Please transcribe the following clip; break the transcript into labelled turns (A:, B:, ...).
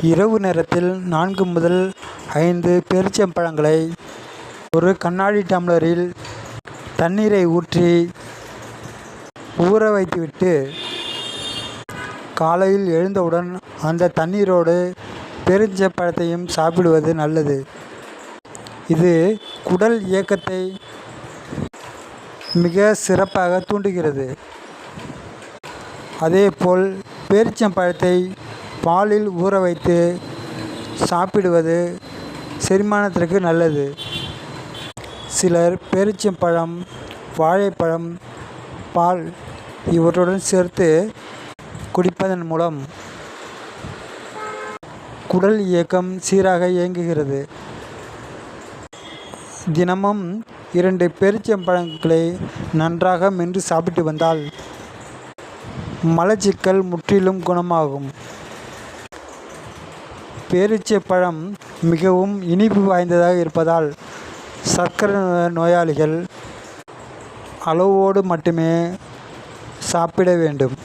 A: இரவு நேரத்தில் நான்கு முதல் ஐந்து பேரீச்சம்பழங்களை ஒரு கண்ணாடி டம்ளரில் தண்ணீரை ஊற்றி ஊற வைத்துவிட்டு காலையில் எழுந்தவுடன் அந்த தண்ணீரோடு பெருஞ்சப்பழத்தையும் சாப்பிடுவது நல்லது. இது குடல் இயக்கத்தை மிக சிறப்பாக தூண்டுகிறது. அதேபோல் பேரிச்சம்பழத்தை பாலில் ஊற வைத்து சாப்பிடுவது செரிமானத்திற்கு நல்லது. சிலர் பேரீச்சம்பழம் வாழைப்பழம் பால் இவற்றுடன் சேர்த்து குடிப்பதன் மூலம் குடல் இயக்கம் சீராக இயங்குகிறது. தினமும் இரண்டு பேரீச்சம்பழங்களை நன்றாக மென்று சாப்பிட்டு வந்தால் மலச்சிக்கல் முற்றிலும் குணமாகும். பேரீச்சப்பழம் மிகவும் இனிப்பு வாய்ந்ததாக இருப்பதால் சர்க்கரை நோயாளிகள் அளவோடு மட்டுமே சாப்பிட வேண்டும்.